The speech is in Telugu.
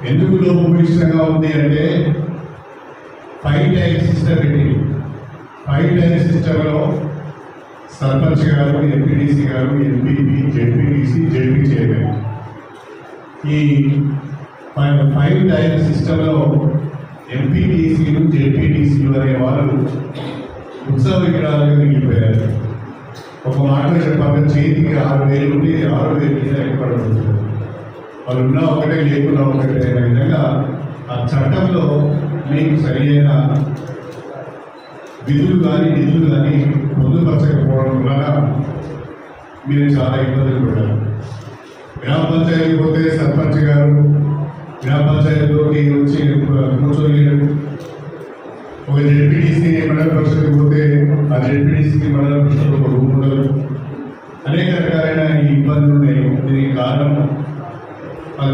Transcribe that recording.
ఎందుకు లోపభూయిష్టంగా ఉంది అంటే ఫైవ్ టైర్ సిస్టమ్ పెట్టి ఫైవ్ టైర్ సిస్టంలో సర్పంచ్ గారు ఎంపీడీసీ గారు ఎంపీపీ జెడ్పీటీసీ జెడ్పీ చైర్మన్ ఈ ఫైవ్ ఫైవ్ టైర్ సిస్టంలో ఎంపీటీసీలు జెడ్పీటీసీలు అనే వాళ్ళు ఉత్సవ విగ్రహాలుగా మిగిలిపోయారు ఒక మాట చెప్పాలంటే చేతికి ఆరు వేలు ఉండి ఆరు వేలు మీద ఎక్కబడుతుంది వాళ్ళు ఉన్నా ఒకటే లేకున్నా ఒకటే అనే విధంగా ఆ చట్టంలో మీకు సరైన విధులు కానీ నిధులు కానీ పొందుపరచకపోవడం వల్ల మీరు చాలా ఇబ్బందులు పడ్డారు. గ్రామ పంచాయతీ పోతే సర్పంచ్ గారు గ్రామ పంచాయతీలోకి వచ్చి కూర్చోలేరు ఒక జెడ్పీటీసీ మండల పరిషత్కి పోతే ఆ జెడ్పీటీసీకి మండల పరిషత్ ఒక రూమ్ ఉండదు. అనేక రకాలైన ఈ ఇబ్బందులు ఉన్నాయి. దీనికి కారణం